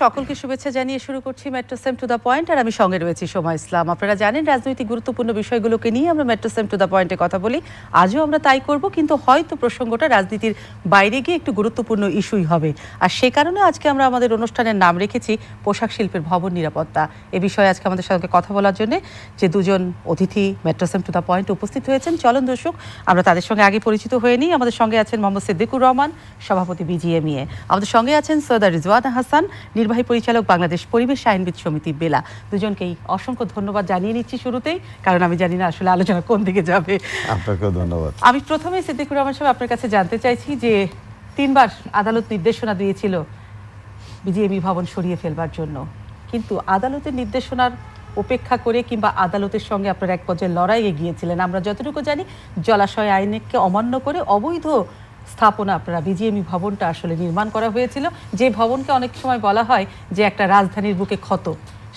সকলকে শুভেচ্ছা জানিয়ে শুরু করছি metro same to the point আর আমি সঙ্গে রয়েছি সময় ইসলাম। আপনারা জানেন, রাজনৈতিক গুরুত্বপূর্ণ বিষয়গুলোকে নিয়ে আমরা মেট্রো সেম টু দ্য পয়েন্টে কথা বলি। আজও আমরা তাই করব, কিন্তু হয়তো প্রসঙ্গটা রাজনীতির বাইরে গিয়ে একটু গুরুত্বপূর্ণ ইস্যুই হবে। আর সে কারণে আজকে আমরা আমাদের অনুষ্ঠানের নাম রেখেছি পোশাক শিল্পের ভবন নিরাপত্তা। এ বিষয়ে আজকে আমাদের সঙ্গে কথা বলার জন্য যে দুজন অতিথি metro same to the point উপস্থিত হয়েছেন, চলন দর্শক, আমরা তাদের সঙ্গে আগে পরিচিত হয়ে নিই। আমাদের সঙ্গে আছেন মোহাম্মদ সিদ্দিকুর রহমান, সভাপতি বিজিএমইএ। আমাদের সঙ্গে আছেন সৈয়দা রিজওয়ানা হাসান নির্বাহী পরিচালক বাংলাদেশ পরিবেশ আইনবিদ সমিতি বেলা। দুজনকেই অসংখ্য ধন্যবাদ জানিয়ে নিচ্ছি শুরুতেই কারণ আমি জানি না আসলে আলোচনা কোন দিকে যাবে। আপনাকেও ধন্যবাদ। আমি প্রথমে সিদ্দিকুর রহমান সাহেব আপনার কাছে জানতে চাইছি যে তিনবার আদালত নির্দেশনা দিয়েছিল বিজিএমই ভবন সরিয়ে ফেলবার জন্য। কিন্তু আদালতের নির্দেশনার উপেক্ষা করে কিংবা আদালতের সঙ্গে আপনার এক পর্যায়ে লড়াইয়ে গিয়েছিলেন। আমরা যতটুকু জানি জলাশয় আইনকে অমান্য করে অবৈধ স্থাপনা আপনারা বিজিএমই ভবনটা আসলে নির্মাণ করা হয়েছিল। যে ভবনকে অনেক সময় বলা হয় যে একটা রাজধানীর বুকে ক্ষত।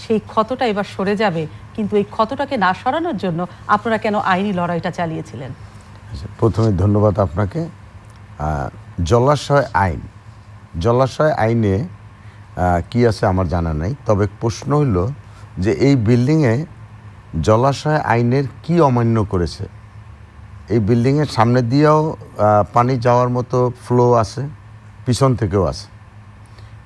সেই ক্ষতটা এবার সরে যাবে কিন্তু এই ক্ষতটাকে না সরানোর জন্য আপনারা কেন আইনি লড়াইটা চালিয়েছিলেন? আচ্ছা, প্রথমে ধন্যবাদ আপনাকে। জলাশয় আইন। জলাশয় আইনে কি আছে আমার জানা নাই তবে প্রশ্ন হইল যে এই বিল্ডিংয়ে জলাশয় আইনের কি অমান্য করেছে? এই বিল্ডিংয়ের সামনে দিয়েও পানি যাওয়ার মতো ফ্লো আছে, পিছন থেকেও আছে।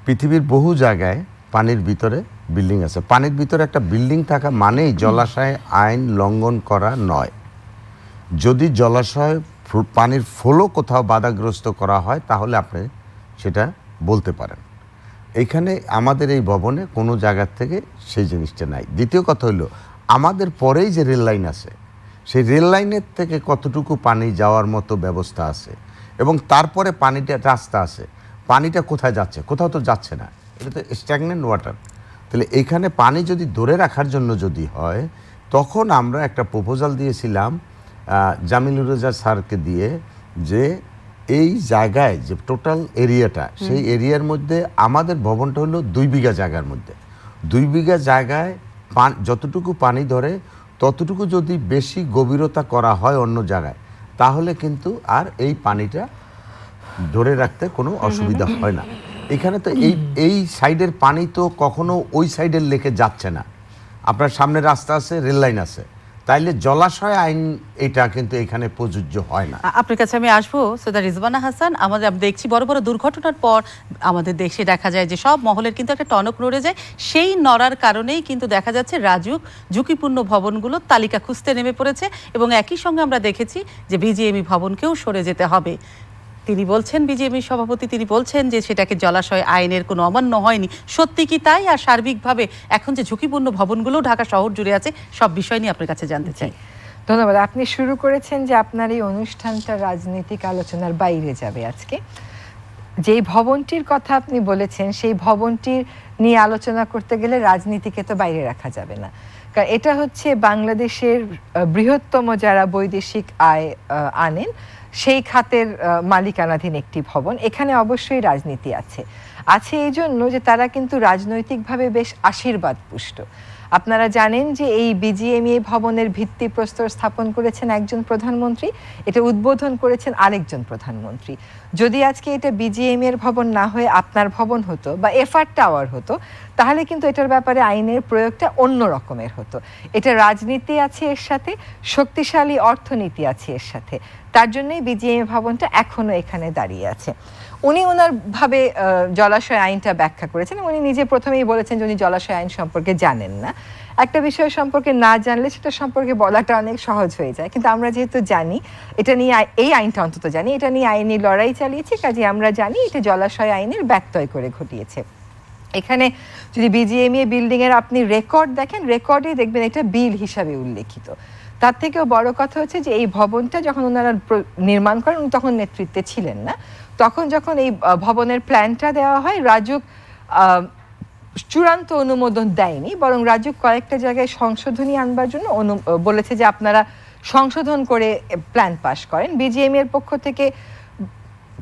পৃথিবীর বহু জায়গায় পানির ভিতরে বিল্ডিং আছে। পানির ভিতরে একটা বিল্ডিং থাকা মানেই জলাশয় আইন লঙ্ঘন করা নয়। যদি জলাশয় পানির ফ্লো কোথাও বাধাগ্রস্ত করা হয়, তাহলে আপনি সেটা বলতে পারেন। এখানে আমাদের এই ভবনে কোনো জায়গার থেকে সেই জিনিসটা নাই। দ্বিতীয় কথা হলো, আমাদের পরেই যে রেল লাইন আছে সেই রেল লাইনের থেকে কতটুকু পানি যাওয়ার মতো ব্যবস্থা আছে? এবং তারপরে পানিটা রাস্তা আছে। পানিটা কোথায় যাচ্ছে? কোথাও তো যাচ্ছে না। এটা তো স্ট্যাগনেন্ট ওয়াটার তাহলে এখানে পানি যদি ধরে রাখার জন্য যদি হয় তখন আমরা একটা প্রপোজাল দিয়েছিলাম জামিলুর রেজা স্যারকে দিয়ে যে এই জায়গায় যে টোটাল এরিয়াটা সেই এরিয়ার মধ্যে আমাদের ভবনটা হলো দুই বিঘা জায়গার মধ্যে। দুই বিঘা জায়গায় পান যতটুকু পানি ধরে ততটুকু যদি বেশি গভীরতা করা হয় অন্য জায়গায় তাহলে কিন্তু আর এই পানিটা ধরে রাখতে কোনো অসুবিধা হয় না। এখানে তো এই এই সাইডের পানি তো কখনো ওই সাইডের লেকে যাচ্ছে না। আপনার সামনে রাস্তা আছে রেল লাইন আছে। তাইলে জলাশয় আইন এটা কিন্তু এখানে প্রযোজ্য হয় না। আপনার কাছে আমি আসব সৈয়দা রিজবানা হাসান। আমাদের আমি দেখছি বড় বড় দুর্ঘটনার পর আমাদের দেশে দেখা যায় যে সব মহলের কিন্তু একটা টনক নড়ে যায়। সেই নড়ার কারণেই কিন্তু দেখা যাচ্ছে রাজুক ঝুঁকিপূর্ণ ভবনগুলো তালিকা খুঁজতে নেমে পড়েছে এবং একই সঙ্গে আমরা দেখেছি যে বিজিএমই ভবনকেও সরে যেতে হবে। তিনি বলছেন বিজেপি সভাপতি তিনি বলছেন যে সেটাকে জলাশয় আইনের কোনো অমান্য হয়নি। সত্যি কি তাই? আর সার্বিকভাবে এখন যে ঝুঁকিপূর্ণ ভবনগুলো ঢাকা শহর জুড়ে আছে, সব বিষয় নিয়ে আপনার কাছে জানতে চাই। ধন্যবাদ। আপনি শুরু করেছেন যে আপনার এই অনুষ্ঠানটা রাজনৈতিক আলোচনার বাইরে যাবে আজকে। যেই ভবনটির কথা আপনি বলেছেন, সেই ভবনটির নিয়ে আলোচনা করতে গেলে রাজনীতিকে তো বাইরে রাখা যাবে না। কারণ এটা হচ্ছে বাংলাদেশের বৃহত্তম যারা বৈদেশিক আয় আনেন সেই খাতের মালিকানাধীন একটি ভবন। এখানে অবশ্যই রাজনীতি আছে। আছে এই জন্য যে তারা কিন্তু রাজনৈতিকভাবে বেশ আশীর্বাদ পুষ্ট আপনারা জানেন যে এই বিজিএমইএ ভবনের ভিত্তিপ্রস্তর স্থাপন করেছেন একজন প্রধানমন্ত্রী, এটা উদ্বোধন করেছেন আরেকজন প্রধানমন্ত্রী। যদি আজকে এটা বিজিএম এর ভবন না হয়ে আপনার ভবন হতো বা এফআর টাওয়ার হতো, তাহলে কিন্তু এটার ব্যাপারে আইনের প্রয়োগটা অন্য রকমের হতো। এটা রাজনীতি আছে এর সাথে, শক্তিশালী অর্থনীতি আছে এর সাথে। তার জন্যই বিজিএম ভবনটা এখনও এখানে দাঁড়িয়ে আছে। উনি ওনার ভাবে জলাশয় আইনটা ব্যাখ্যা করেছেন উনি নিজে প্রথমেই বলেছেন যে উনি জলাশয় আইন সম্পর্কে জানেন না। একটা বিষয় সম্পর্কে না জানলে সেটা সম্পর্কে বলাটা অনেক সহজ হয়ে যায়। কিন্তু আমরা যেহেতু জানি, এটা নিয়ে এই আইনটা অন্তত জানি, এটা নিয়ে আইনি লড়াই চালিয়েছি কাজে আমরা জানি এটা জলাশয় আইনের ব্যত্যয় করে ঘটিয়েছে। এখানে যদি বিজিএমএ বিল্ডিং এর আপনি রেকর্ড দেখেন রেকর্ডে দেখবেন এটা বিল হিসাবে উল্লেখিত। তার থেকেও বড় কথা হচ্ছে যে এই ভবনটা যখন ওনারা নির্মাণ করেন তখন নেতৃত্বে ছিলেন না। তখন যখন এই ভবনের প্ল্যানটা দেওয়া হয় রাজুক চূড়ান্ত অনুমোদন দেয়নি বরং রাজুক কয়েকটা জায়গায় সংশোধনী আনবার জন্য অনু- বলেছে যে আপনারা সংশোধন করে প্ল্যান পাশ করেন। বিজিএম এর পক্ষ থেকে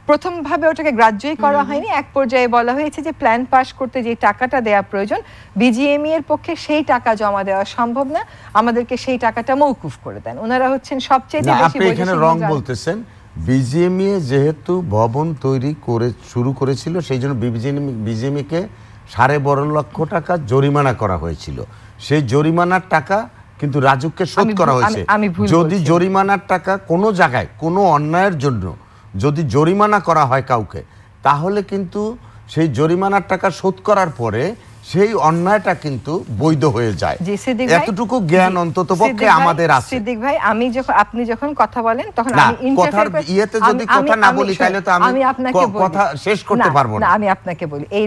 প্রথমভাবে ওটাকে গ্রাহ্যই করা হয়নি। এক পর্যায়ে বলা হয়েছে যে প্ল্যান পাশ করতে যে টাকাটা দেওয়া প্রয়োজন বিজিএমই এর পক্ষে সেই টাকা জমা দেওয়া সম্ভব না। আমাদেরকে সেই টাকাটা মৌকুফ করে দেন। ওনারা হচ্ছেন সবচেয়ে বেশি আপনি এখানে রং বলতেছেন। বিজিএমইএ যেহেতু ভবন তৈরি করে শুরু করেছিল সেই জন্য বিজিএমই কে সাড়ে বারো লক্ষ টাকা জরিমানা করা হয়েছিল। সেই জরিমানার টাকা কিন্তু রাজুককে শোধ করা হয়েছে। যদি জরিমানার টাকা কোনো জায়গায় কোনো অন্যায়ের জন্য যদি জরিমানা করা হয় কাউকে তাহলে কিন্তু সেই জরিমানার টাকা শোধ করার পরে সেই অন্যায়টা কিন্তু বৈধ হয়ে যায়। এতটুকু জ্ঞান অন্তত পক্ষে আমাদের আছে। সিদ্দিক ভাই আমি যখন আপনি যখন কথা বলেন তখন আমি কথার ইয়েতে যদি কথা না বলি, তাহলে তো আমি আপনাকে কথা শেষ করতে পারব না। আমি আপনাকে বলি। এই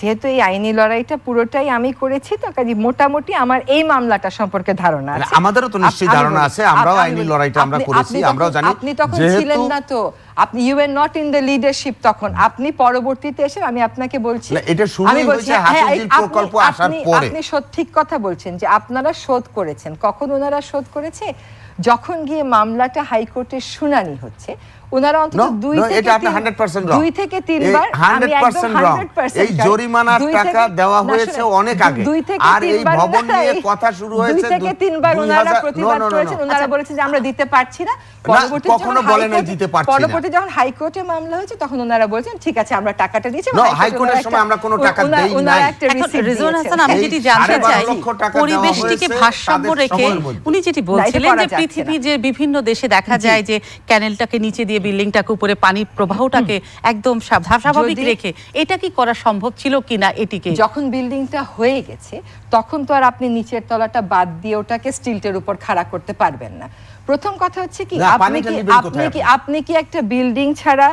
যেহেতু এই আইনি লড়াইটা পুরোটাই আমি করেছি তো কাজে মোটামুটি আমার এই মামলাটা সম্পর্কে ধারণা মানে আছে। আমাদেরও তো নিশ্চয়ই ধারণা আছে, আমরাও আইনি লড়াইটা আমরা করেছি, আমরাও জানি। আপনি তখন ছিলেন না তো। আপনি ইউ এর নট ইন দ্য লিডারশিপ তখন। আপনি পরবর্তীতে এসে আমি আপনাকে বলছি। এটা আমি বলছি, হ্যাঁ, আপনি- প্রকল্প আসার আপনি- পরে। আপনি ঠিক কথা বলছেন যে আপনারা শোধ করেছেন। কখন ওনারা শোধ করেছে? যখন গিয়ে মামলাটা হাইকোর্টের শুনানি হচ্ছে ওনারা অন্তত দুই থেকে এটা আপনি 100% wrong। দুই থেকে তিনবার 100% একদম wrong। 100% এই জরিমানার টাকা দেওয়া হয়েছে অনেক আগে। দুই থেকে আর এই ভবন নিয়ে কথা শুরু দুই হয়েছে থেকে তিনবার ওনারা প্রতিবাদ। করেছেন ওনারা বলেছেন যে আমরা দিতে পারছি না পরবর্তী কখনো যখন বলেন দিতে পারছি না। পরবর্তী যখন হাইকোর্টে মামলা হয়েছে তখন ওনারা বলছেন ঠিক আছে আমরা টাকাটা দিয়েছি No, হাইকোর্টের সময় আমরা কোনো টাকা দেই নাই। একটা এখন receipt রিজওয়ান দিয়েছেন। হাসান আমি যেটি জানতে চাই লক্ষ টাকা দেওয়া পরিবেশটিকে ভারসাম্য রেখে উনি যেটি বলছিলেন যে পৃথিবী যে বিভিন্ন দেশে দেখা যায় যে ক্যানেলটাকে নিচে দিয়ে বিল্ডিংটাকে উপরে পানির প্রবাহটাকে একদম স্বাভাবিক রেখে এটা কি করা সম্ভব ছিল কিনা এটিকে? যখন বিল্ডিংটা হয়ে গেছে তখন তো আর আপনি নিচের তলাটা বাদ দিয়ে ওটাকে স্টিলটের উপর খাড়া করতে পারবেন না। প্রথম কথা হচ্ছে কি আপনি কি আপনি কি আপনি? কি একটা বিল্ডিং ছাড়া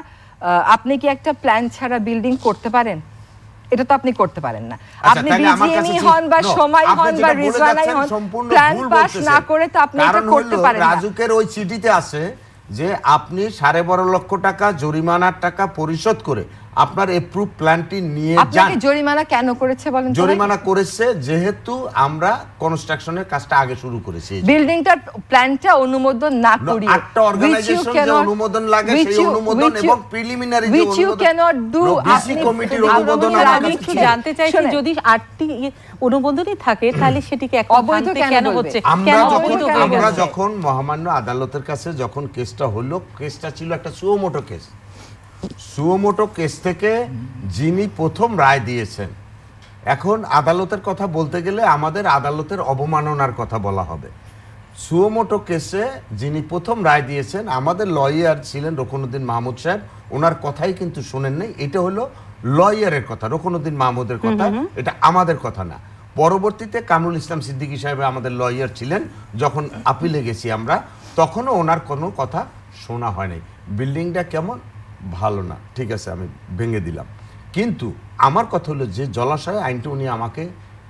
আপনি কি একটা প্ল্যান ছাড়া বিল্ডিং করতে পারেন? এটা তো আপনি করতে পারেন না। আচ্ছা, আপনি বিজিএমই হন বা সময় হন বা রিজওয়ানাই হন প্ল্যান ভুল পাস না করে তো আপনি এটা করতে পারেন না। রাজুকের ওই চিঠিতে আছে যে আপনি সাড়ে বারো লক্ষ টাকা জরিমানার টাকা পরিশোধ করে আপনার এপ্রুভ প্ল্যানটি নিয়ে যান। জরিমানা কেন করেছে বলেন জরিমানা করেছে যেহেতু আমরা কনস্ট্রাকশনের কাজটা আগে শুরু করেছি। বিল্ডিংটার প্ল্যানটা অনুমোদন না করিয়ে। আটটা organization যে অনুমোদন লাগে, সেই অনুমোদন এবং preliminary যে অনুমোদন- cannot do No, DC আপনি- কমিটির অনুমোদন আমি একটু জানতে চাইছি যদি আটটি অনুমোদনই থাকে তাহলে সেটিকে এখন অবৈধ কেন হচ্ছে? আমরা কেন যখন আমরা যখন মহামান্য আদালতের কাছে যখন কেসটা হলো কেসটা ছিল একটা সুয়োমোটো কেস সুয়োমোটো কেস থেকে যিনি প্রথম রায় দিয়েছেন এখন আদালতের কথা বলতে গেলে আমাদের আদালতের অবমাননার কথা বলা হবে। সুয়োমোটো কেসে যিনি প্রথম রায় দিয়েছেন আমাদের লয়ার ছিলেন রকনুদ্দিন মাহমুদ সাহেব ওনার কথাই কিন্তু শোনেন নাই। এটা হলো লয়ারের কথা রকনুদ্দিন মাহমুদের কথা এটা আমাদের কথা না। পরবর্তীতে কামরুল ইসলাম সিদ্দিকী সাহেব আমাদের লয়ার ছিলেন যখন আপিলে গেছি আমরা তখনও ওনার কোনো কথা শোনা হয়নি বিল্ডিংটা কেমন? ভালো না। ঠিক আছে আমি ভেঙে দিলাম। কিন্তু আমার কথা হলো যে জলাশয় আইনটা উনি আমাকে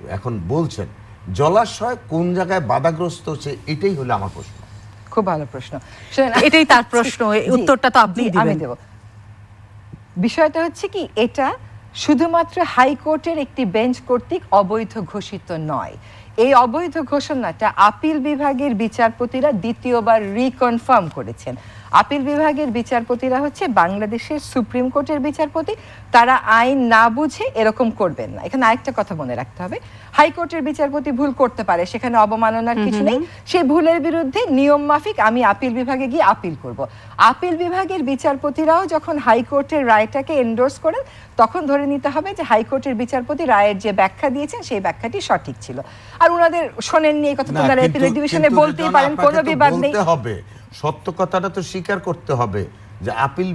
এখন বলছেন জলাশয় কোন জায়গায় বাধাগ্রস্ত হচ্ছে এটাই হলো আমার প্রশ্ন। খুব ভালো প্রশ্ন। এটাই তার প্রশ্ন, উত্তরটা তো আপনিই জি, আমি দেব। বিষয়টা হচ্ছে কি এটা শুধুমাত্র হাইকোর্টের একটি বেঞ্চ কর্তৃক অবৈধ ঘোষিত নয়। এই অবৈধ ঘোষণাটা আপিল বিভাগের বিচারপতিরা দ্বিতীয়বার রিকনফার্ম করেছেন। আপিল বিভাগের বিচারপতিরা হচ্ছে বাংলাদেশের সুপ্রিম কোর্টের বিচারপতি। তারা আইন না বুঝে এরকম করবেন না। এখানে আরেকটা কথা মনে রাখতে হবে। হাইকোর্টের বিচারপতি ভুল করতে পারে সেখানে অবমাননার কিছু নেই। সেই ভুলের বিরুদ্ধে নিয়ম মাফিক আমি আপিল বিভাগে গিয়ে আপিল করব। আপিল বিভাগের বিচারপতিরাও যখন হাইকোর্টের রায়টাকে এন্ডোর্স করেন তখন ধরে নিতে হবে যে হাইকোর্টের বিচারপতি রায়ের যে ব্যাখ্যা দিয়েছেন সেই ব্যাখ্যাটি সঠিক ছিল। আর ওনাদের শোনেননি এই কথা তো না, ওনারা ডিভিশনে বলতেই পারেন কোনো বিবাদ নেই। সত্য কথাটা তো স্বীকার করতে হবে যে আপিল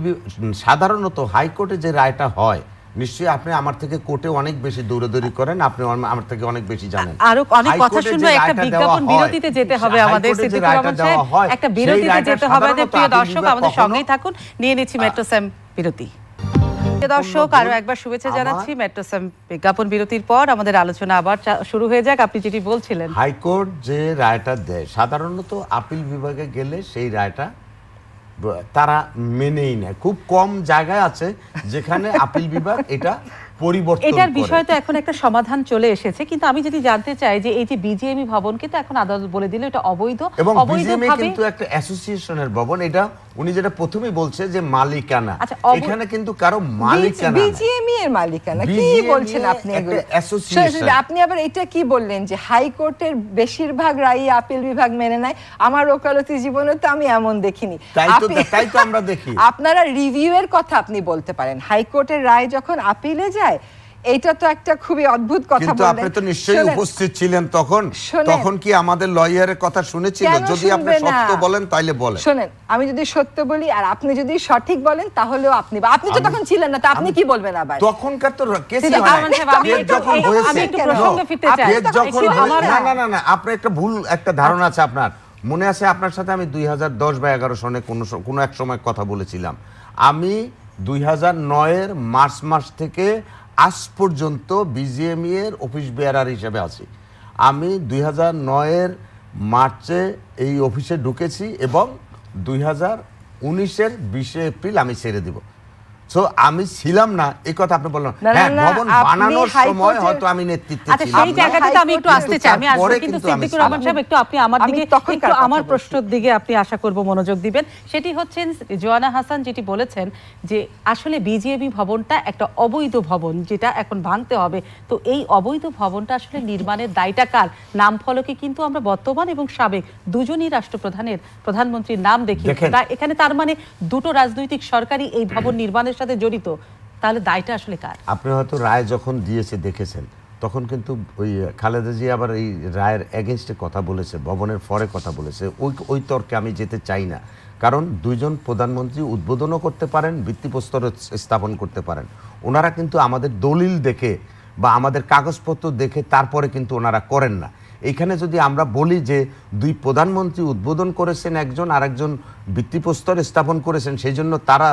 সাধারণত হাইকোর্টে যে রায়টা হয় নিশ্চয়ই আপনি আমার থেকে কোর্টে অনেক বেশি দৌড়াদৌড়ি করেন আপনি আমার- থেকে অনেক বেশি জানেন। আরও অনেক কথা শুনে শুনব একটা বিজ্ঞাপন বিরতিতে যেতে হবে আমাদের সিদ্দিকুর রহমান সাহেব একটা বিরতিতে যেতে হবে প্রিয় দর্শক আমাদের সঙ্গেই থাকুন। নিয়ে নিচ্ছি মেট্রো স্যাম বিরতি। দর্শক আরও একবার শুভেচ্ছা জানাচ্ছি মেট্রো বিজ্ঞাপন বিরতির পর আমাদের আলোচনা আবার শুরু হয়ে যাক। আপনি যেটি বলছিলেন। হাইকোর্ট যে রায়টা দেয় সাধারণত আপিল বিভাগে গেলে সেই রায়টা তারা মেনেই নেয়। খুব কম জায়গায় আছে যেখানে আপিল বিভাগ এটা পরিবর্তন এটার। বিষয় তো এখন একটা সমাধান চলে এসেছে কিন্তু আমি যদি জানতে চাই যে এই যে বিজিএমই ভবনকে তো এখন আদালত বলে দিল এটা অবৈধ। এবং বিজিএমএ কিন্তু একটা অ্যাসোসিয়েশনের ভবন এটা উনি যেটা প্রথমেই বলছে যে মালিকানা। আচ্ছা, এখানে কিন্তু কারও মালিকানা। বিজিএমই এর মালিকানা। কি বলছেন আপনি এগুলো? আপনি আবার এটা কি বললেন যে হাইকোর্টের বেশিরভাগ রায় আপিল বিভাগ মেনে নেয়? আমার ওকালতি জীবনে তো আমি এমন দেখিনি। তাই তো তাই তো আমরা দেখি। আপনারা রিভিউ এর কথা আপনি বলতে পারেন। হাইকোর্টের রায় যখন আপিলে যায় এইটা তো একটা খুবই অদ্ভুত কথা কিন্তু বললেন। আপনি তো নিশ্চয়ই উপস্থিত ছিলেন তখন। তখন কি আমাদের লয়ারের কথা শুনেছিল? যদি আপনি সত্য বলেন তাইলে বলেন। শোনেন আমি যদি সত্য বলি আর আপনি যদি সঠিক বলেন তাহলেও আপনি আপনি তো তখন ছিলেন না তা আপনি কি বলবেন আবার? তখনকার তো কেসই হয় যখন হয়েছে আমি একটু No, প্রসঙ্গে ফিরতে চাই। কেস যখন না না না না আপনার একটা ভুল একটা ধারণা আছে আপনার। মনে আছে আপনার সাথে আমি দুই হাজার দশ বা এগারো সনে কোনো কোনো এক সময় কথা বলেছিলাম। আমি দুই হাজার নয়ের মার্চ মাস থেকে আজ পর্যন্ত বিজিএমই অফিস বেয়ারার হিসেবে আছি। আমি দুই হাজার নয়ের মার্চে এই অফিসে ঢুকেছি এবং দুই হাজার উনিশের বিশে এপ্রিল আমি ছেড়ে দিব। সো আমি ছিলাম না এই কথা আপনি বললেন। হ্যাঁ ভবন বানানোর সময় হয়তো আমি নেতৃত্বে আচ্ছা সেই না। আমি একটু আসতে চাই আমি আসব কিন্তু সিদ্দিকুর রহমান সাহেব একটু আপনি আমার দিকে একটু আমার প্রশ্নের দিকে আপনি আশা করব মনোযোগ দিবেন। সেটি হচ্ছেন জোয়ানা হাসান যেটি বলেছেন যে আসলে বিজেপি ভবনটা একটা অবৈধ ভবন যেটা এখন ভাঙতে হবে। তো এই অবৈধ ভবনটা আসলে নির্মাণের দায়টা কার? নাম ফলকে কিন্তু আমরা বর্তমান এবং সাবেক দুজনই রাষ্ট্রপ্রধানের প্রধানমন্ত্রীর নাম দেখি। এখানে তার মানে দুটো রাজনৈতিক সরকারই এই ভবন নির্মাণের সাথে জড়িত, তাহলে দায়টা আসলে কার? আপনি হয়তো রায় যখন দিয়েছে, দেখেছেন, তখন কিন্তু ওই খালেদা জি আবার এই রায়ের এগেনস্টে কথা বলেছে, ভবনের ফরে কথা বলেছে, ওই ওই তর্কে আমি যেতে চাই না। কারণ দুইজন প্রধানমন্ত্রী উদ্বোধনও করতে পারেন ভিত্তিপ্রস্তর স্থাপন করতে পারেন। ওনারা কিন্তু আমাদের দলিল দেখে বা আমাদের কাগজপত্র দেখে তারপরে কিন্তু ওনারা করেন না। এইখানে যদি আমরা বলি যে দুই প্রধানমন্ত্রী উদ্বোধন করেছেন, একজন আরেকজন ভিত্তিপ্রস্তর স্থাপন করেছেন, সেই জন্য তারা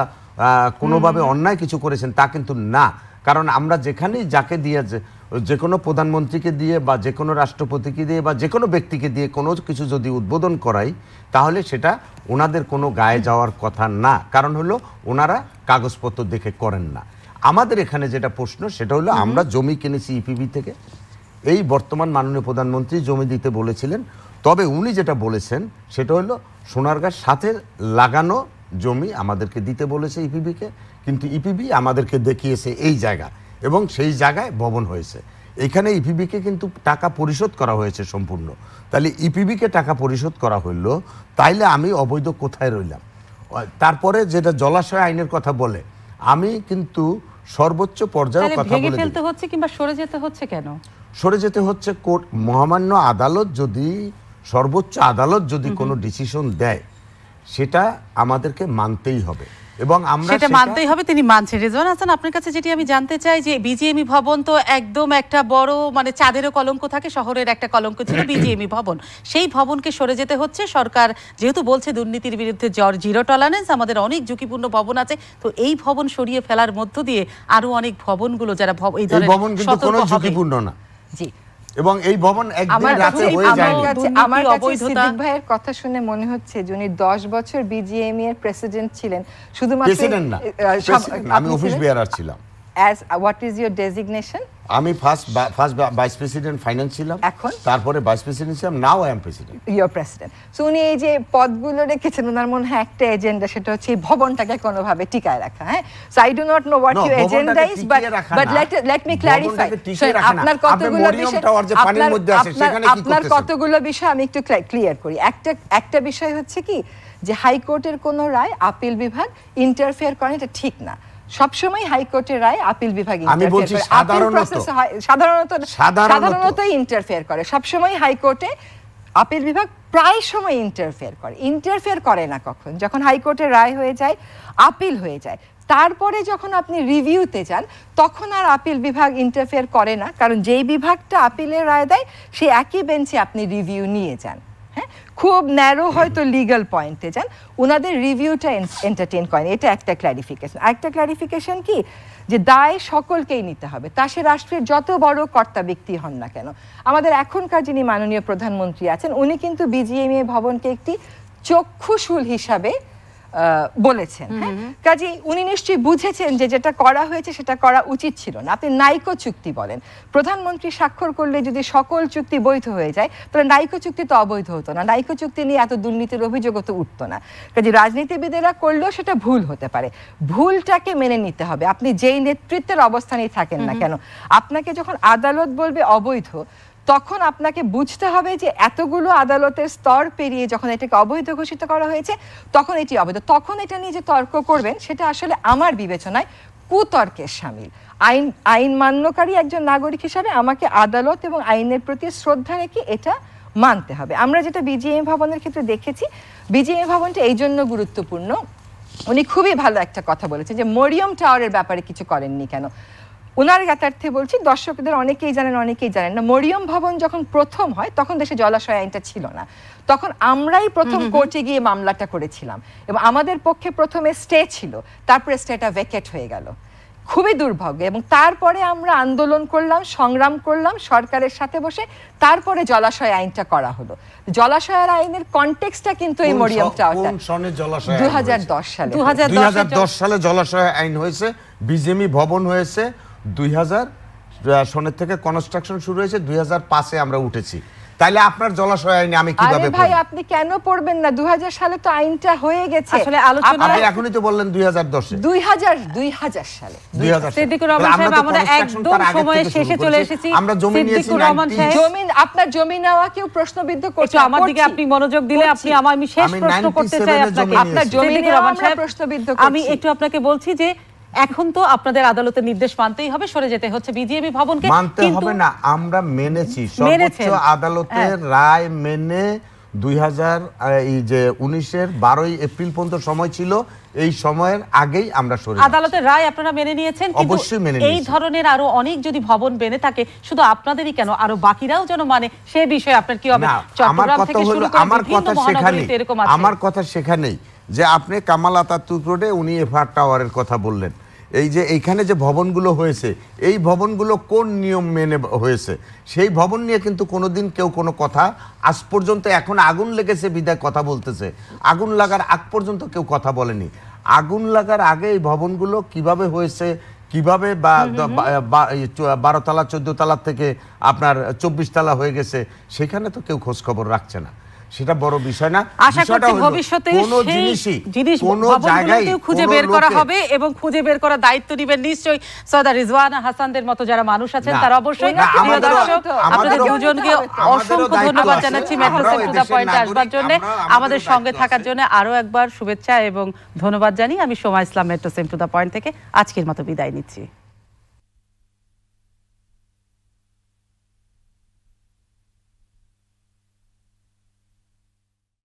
কোনোভাবে অন্যায় কিছু করেছেন তা কিন্তু না। কারণ আমরা যেখানেই যাকে দিয়ে যে- যে কোনো প্রধানমন্ত্রীকে দিয়ে বা যে কোনো রাষ্ট্রপতিকে দিয়ে বা যে কোনো ব্যক্তিকে দিয়ে কোনো কিছু যদি উদ্বোধন করাই তাহলে সেটা ওনাদের কোনো গায়ে যাওয়ার কথা না। কারণ হলো ওনারা কাগজপত্র দেখে করেন না। আমাদের এখানে যেটা প্রশ্ন সেটা হলো আমরা জমি কিনেছি ইপিবি থেকে। এই বর্তমান মাননীয় প্রধানমন্ত্রী জমি দিতে বলেছিলেন। তবে উনি যেটা বলেছেন সেটা হলো সোনারগাঁর সাথে লাগানো জমি আমাদেরকে দিতে বলেছে ইপিবিকে কিন্তু ইপিবি আমাদেরকে দেখিয়েছে এই জায়গা এবং সেই জায়গায় ভবন হয়েছে। এখানে ইপিবিকে কিন্তু টাকা পরিশোধ করা হয়েছে সম্পূর্ণ। তাহলে ইপিবিকে টাকা পরিশোধ করা হইল তাইলে আমি অবৈধ কোথায় রইলাম? তারপরে যেটা জলাশয় আইনের কথা বলে আমি কিন্তু সর্বোচ্চ পর্যায়ে কথা বলে ফেলতে হচ্ছে কিংবা সরে যেতে হচ্ছে কেন? সরে যেতে হচ্ছে কোর্ট মহামান্য আদালত যদি সর্বোচ্চ আদালত যদি কোনো ডিসিশন দেয় সেটা আমাদেরকে মানতেই হবে। এবং আমরা সেটা মানতেই হবে তিনি মানছেন। রেজওয়ান হাসান আপনার কাছে যেটি আমি জানতে চাই যে বিজিএমই ভবন তো একদম একটা বড় মানে চাঁদেরও কলঙ্ক থাকে শহরের একটা কলঙ্ক ছিল বিজিএমই ভবন। সেই ভবনকে সরে যেতে হচ্ছে সরকার যেহেতু বলছে দুর্নীতির বিরুদ্ধে জ্বর জিরো টলারেন্স আমাদের অনেক ঝুঁকিপূর্ণ ভবন আছে তো এই ভবন সরিয়ে ফেলার মধ্য দিয়ে আরও অনেক ভবনগুলো যারা এই ধরনের ভবন কিন্তু কোনো ঝুঁকিপূর্ণ না। জি। এবং এই ভবন একদিন রাতে হয়ে যায়নি। আমার কাছে সিদ্দিক ভাইয়ের কথা শুনে মনে হচ্ছে যে উনি দশ বছর বিজিএমই এর প্রেসিডেন্ট ছিলেন শুধুমাত্র প্রেসিডেন্ট না। আমি অফিস? বেয়ারার ছিলাম। As what is your designation আমি first first vice president finance ছিলাম এখন? তারপরে ভাইস প্রেসিডেন্ট ছিলাম now I am president your president so উনি এই যে পদগুলো রেখেছেন ওনার মনে হয় একটা এজেন্ডা সেটা হচ্ছে এই ভবনটাকে কোনোভাবে টিকায় রাখা হ্যাঁ so I do not know what you ভবনটাকে agendize but. Let let me clarify. আপনার আপনি কতগুলো বিষয় আপনার-? কতগুলো বিষয় আমি একটু ক্লিয়ার করি একটা একটা বিষয় হচ্ছে কি যে হাইকোর্টের কোনো রায় আপিল বিভাগ ইন্টারফেয়ার করে এটা ঠিক না সবসময় হাইকোর্টের রায় আপিল বিভাগ আমি বলছি সাধারণত। সাধারণত সাধারণত। সাধারণত ইন্টারফেয়ার করে। সবসময় হাইকোর্টে আপিল বিভাগ প্রায় সময় ইন্টারফেয়ার করে। ইন্টারফেয়ার করে না কখন? যখন হাইকোর্টের রায় হয়ে যায় আপিল হয়ে যায়। তারপরে যখন আপনি রিভিউতে যান তখন আর আপিল বিভাগ ইন্টারফেয়ার করে না। কারণ যেই বিভাগটা আপিলের রায় দেয় সেই একই বেঞ্চে আপনি রিভিউ নিয়ে যান। হ্যাঁ? খুব ন্যারো হয়তো লিগাল পয়েন্টে যান। ওনাদের রিভিউটা এন্টারটেন করেন। এটা একটা ক্ল্যারিফিকেশন একটা ক্ল্যারিফিকেশন কি? যে দায় সকলকেই নিতে হবে। তা সে রাষ্ট্রের যত বড় কর্তা ব্যক্তি হন না কেন। আমাদের এখনকার যিনি মাননীয় প্রধানমন্ত্রী আছেন, উনি কিন্তু বিজিএমএ ভবনকে একটি চক্ষুশূল হিসাবে বলেছেন হ্যাঁ? কাজে উনি নিশ্চয়ই বুঝেছেন যে যেটা করা হয়েছে সেটা করা উচিত ছিল না। আপনি নাইকো চুক্তি বলেন। প্রধানমন্ত্রী স্বাক্ষর করলে যদি সকল চুক্তি বৈধ হয়ে যায় তাহলে নাইকো চুক্তি তো অবৈধ হতো না। নাইকো চুক্তি নিয়ে এত দুর্নীতির অভিযোগও তো উঠতো না। কাজে রাজনীতিবিদেরা করলেও সেটা ভুল হতে পারে। ভুলটাকে মেনে নিতে হবে। আপনি যেই নেতৃত্বের অবস্থানেই থাকেন না কেন আপনাকে যখন আদালত বলবে অবৈধ তখন আপনাকে বুঝতে হবে যে এতগুলো আদালতের স্তর পেরিয়ে যখন এটাকে অবৈধ ঘোষিত করা হয়েছে, তখন এটি অবৈধ। তখন এটা নিয়ে যে তর্ক করবেন, সেটা আসলে আমার বিবেচনায় কুতর্কের সামিল। আইন আইন মান্যকারী একজন নাগরিক হিসাবে আমাকে আদালত এবং আইনের প্রতি শ্রদ্ধা রেখে এটা মানতে হবে। আমরা যেটা বিজিএম ভবনের ক্ষেত্রে দেখেছি, বিজিএম ভবনটা এই জন্য গুরুত্বপূর্ণ। উনি খুবই ভালো একটা কথা বলেছেন যে, মরিয়ম টাওয়ারের ব্যাপারে কিছু করেননি কেন? ওনার জ্ঞাতার্থে বলছি দর্শকদের অনেকেই জানেন অনেকেই জানেন না। মরিয়ম ভবন যখন প্রথম হয় তখন দেশে জলাশয় আইনটা ছিল না। তখন আমরাই প্রথম কোর্টে গিয়ে মামলাটা করেছিলাম। এবং আমাদের পক্ষে প্রথমে স্টে ছিল তারপরে স্টেটা ভেকেট হয়ে গেল। খুবই দুর্ভাগ্য। এবং তারপরে আমরা আন্দোলন করলাম সংগ্রাম করলাম সরকারের সাথে বসে তারপরে জলাশয় আইনটা করা হলো। জলাশয়ের আইনের কনটেক্সটটা কিন্তু এই মরিয়মটা দু আইন হয়েছে? সালে। 2010 দুই হাজার দশ সালে জলাশয় আইন হয়েছে বিজেমি ভবন হয়েছে দুই হাজার সনের থেকে কনস্ট্রাকশন শুরু হয়েছে দুই হাজার পাঁচে আমরা উঠেছি। তাইলে আপনার জলাশয় আইনে আমি কীভাবে ভাই আপনি কেন পড়বেন না? দু সালে তো আইনটা হয়ে গেছে। আসলে আলোচনা- আপনি এখনই তো বললেন দুই হাজার দশে। দুই হাজার দুই হাজার সালে। দুই হাজার সিদ্দিকুর রহমান সাহেব আমরা একদম সময়ের শেষে চলে এসেছি। আমরা জমি নিয়েছি সিদ্দিকুর রহমান 19 সাহেব জমি আপনার জমি নেওয়াকেও প্রশ্নবিদ্ধ করছে আমার দিকে আপনি মনোযোগ দিলে আপনি আমার আমি শেষ প্রশ্ন করতে চাই আপনাকে। আপনার জমি আমরা প্রশ্নবিদ্ধ আমি একটু আপনাকে বলছি যে এখন তো আপনাদের আদালতের নির্দেশ মানতেই হবে সরে যেতে হচ্ছে বিজিএবি ভবনকে মানতে হবে না আমরা মেনেছি। সর্বোচ্চ আদালতের রায় মেনে দুই হাজার এই যে উনিশের বারোই এপ্রিল পর্যন্ত সময় ছিল এই সময়ের আগেই আমরা সরে আদালতের রায় আপনারা মেনে নিয়েছেন অবশ্যই মেনে এই ধরনের আরও অনেক যদি ভবন বেনে থাকে শুধু আপনাদেরই কেন আরও বাকিরাও যেন মানে সে বিষয়ে আপনার কি হবে? আমার কথা হলো আমার কথা সেখানে আমার কথা সেখানেই যে আপনি কামাল আতাতুর্ক রোডে উনি এফআর টাওয়ারের কথা বললেন। এই যে এইখানে যে ভবনগুলো হয়েছে এই ভবনগুলো কোন নিয়ম মেনে হয়েছে? সেই ভবন নিয়ে কিন্তু কোনোদিন কেউ কোনো কথা আজ পর্যন্ত এখন আগুন লেগেছে বিদায় কথা বলতেছে। আগুন লাগার আগ পর্যন্ত কেউ কথা বলেনি। আগুন লাগার আগে এই ভবনগুলো কীভাবে হয়েছে কীভাবে বা বা- বা- বারো তলা চোদ্দ তলা থেকে আপনার চব্বিশ তলা হয়ে গেছে সেখানে তো কেউ খোঁজ খবর রাখছে না। সেটা বড় বিষয় না। আশা করছি ভবিষ্যতে কোনো জিনিসই জিনিস কোনো জায়গায় খুঁজে বের করা হবে এবং খুঁজে বের করার দায়িত্ব নেবেন নিশ্চয়ই সদা রিজওয়ানা হাসানদের মতো যারা মানুষ আছেন তারা অবশ্যই না, প্রিয় দর্শক আপনাদের দুজনকে অসংখ্য ধন্যবাদ জানাচ্ছি মেট্রো দেশের পয়েন্টে আসবার জন্য। আমাদের সঙ্গে থাকার জন্য আরও একবার শুভেচ্ছা এবং ধন্যবাদ জানি আমি Soma Islam metro the point থেকে আজকের মতো বিদায় নিচ্ছি।